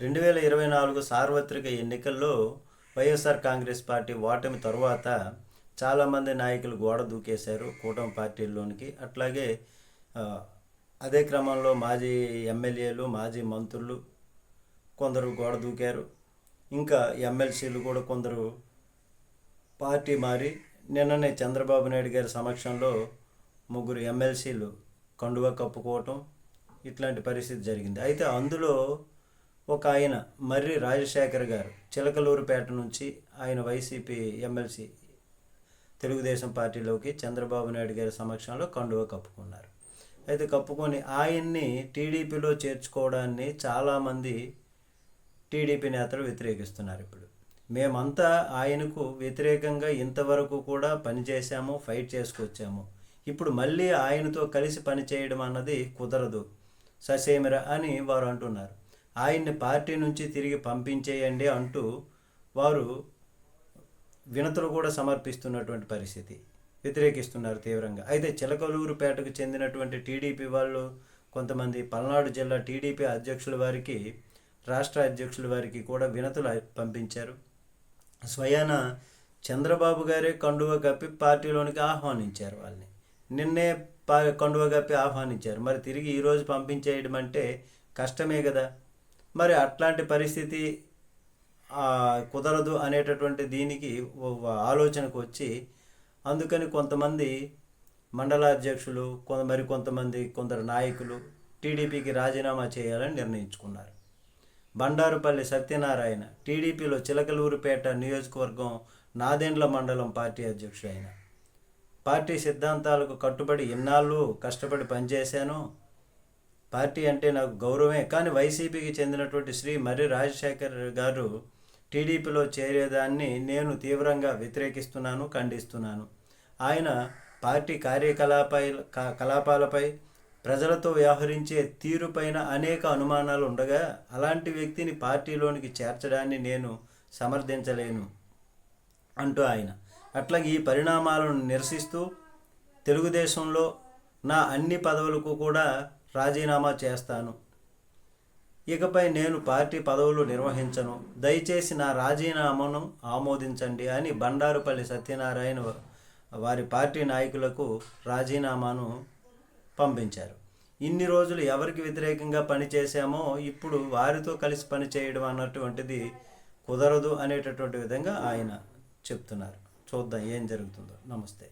రెండు వేల ఇరవై నాలుగు సార్వత్రిక ఎన్నికల్లో వైఎస్ఆర్ కాంగ్రెస్ పార్టీ ఓటమి తరువాత చాలామంది నాయకులు గోడ దూకేశారు కూటమి పార్టీల్లోనికి. అట్లాగే అదే క్రమంలో మాజీ ఎమ్మెల్యేలు మాజీ మంత్రులు కొందరు గోడ దూకారు. ఇంకా ఎమ్మెల్సీలు కూడా కొందరు పార్టీ మారి నిన్ననే చంద్రబాబు నాయుడు గారి సమక్షంలో ముగ్గురు ఎమ్మెల్సీలు కండువా కప్పుకోవటం ఇట్లాంటి పరిస్థితి జరిగింది. అయితే అందులో ఒక ఆయన మర్రి రాజశేఖర్ గారు చిలకలూరుపేట నుంచి ఆయన వైసీపీ ఎమ్మెల్సీ తెలుగుదేశం పార్టీలోకి చంద్రబాబు నాయుడు గారి సమక్షంలో కండువ కప్పుకున్నారు. అయితే కప్పుకొని ఆయన్ని టీడీపీలో చేర్చుకోవడాన్ని చాలామంది టీడీపీ నేతలు వ్యతిరేకిస్తున్నారు ఇప్పుడు. మేమంతా ఆయనకు వ్యతిరేకంగా ఇంతవరకు కూడా పనిచేశాము ఫైట్ చేసుకొచ్చాము. ఇప్పుడు మళ్ళీ ఆయనతో కలిసి పనిచేయడం అన్నది కుదరదు ససేమిర అని వారు అంటున్నారు. ఆయన్ని పార్టీ నుంచి తిరిగి పంపించేయండి అంటూ వారు వినతులు కూడా సమర్పిస్తున్నటువంటి పరిస్థితి వ్యతిరేకిస్తున్నారు తీవ్రంగా. అయితే చిలకలూరుపేటకు చెందినటువంటి టీడీపీ వాళ్ళు కొంతమంది పల్నాడు జిల్లా టీడీపీ అధ్యక్షుల వారికి రాష్ట్ర అధ్యక్షుల వారికి కూడా వినతులు పంపించారు. స్వయాన చంద్రబాబు గారే కండువ కప్పి పార్టీలోనికి ఆహ్వానించారు వాళ్ళని. నిన్నే పా కండువ కప్పి ఆహ్వానించారు. మరి తిరిగి ఈరోజు పంపించేయడం అంటే కష్టమే కదా? మరి అట్లాంటి పరిస్థితి కుదరదు అనేటటువంటి దీనికి ఆలోచనకు వచ్చి అందుకని కొంతమంది మండలాధ్యక్షులు కొంత మరి కొంతమంది కొందరు నాయకులు టీడీపీకి రాజీనామా చేయాలని నిర్ణయించుకున్నారు. బండారుపల్లి సత్యనారాయణ టీడీపీలో చిలకలూరుపేట నియోజకవర్గం నాదెండ్ల మండలం పార్టీ అధ్యక్షుడు ఆయన పార్టీ సిద్ధాంతాలకు కట్టుబడి ఇన్నాళ్ళు కష్టపడి పనిచేశాను. పార్టీ అంటే నాకు గౌరవమే. కానీ వైసీపీకి చెందినటువంటి శ్రీ మర్రి రాజశేఖర్ గారు టీడీపీలో చేరేదాన్ని నేను తీవ్రంగా వ్యతిరేకిస్తున్నాను ఖండిస్తున్నాను. ఆయన పార్టీ కార్యకలాపాల క- కలాపాలపై ప్రజలతో వ్యవహరించే తీరుపైన అనేక అనుమానాలు ఉండగా అలాంటి వ్యక్తిని పార్టీలోనికి చేర్చడాన్ని నేను సమర్థించలేను అంటూ ఆయన. అట్లాగే ఈ పరిణామాలను నిరసిస్తూ తెలుగుదేశంలో నా అన్ని పదవులకు కూడా రాజీనామా చేస్తాను. ఇకపై నేను పార్టీ పదవులు నిర్వహించను. దయచేసి నా రాజీనామాను ఆమోదించండి అని బండారుపల్లి సత్యనారాయణ వారి పార్టీ నాయకులకు రాజీనామాను పంపించారు. ఇన్ని రోజులు ఎవరికి వ్యతిరేకంగా పనిచేశామో ఇప్పుడు వారితో కలిసి పనిచేయడం అన్నటువంటిది కుదరదు అనేటటువంటి విధంగా ఆయన చెప్తున్నారు. చూద్దాం ఏం జరుగుతుందో. నమస్తే.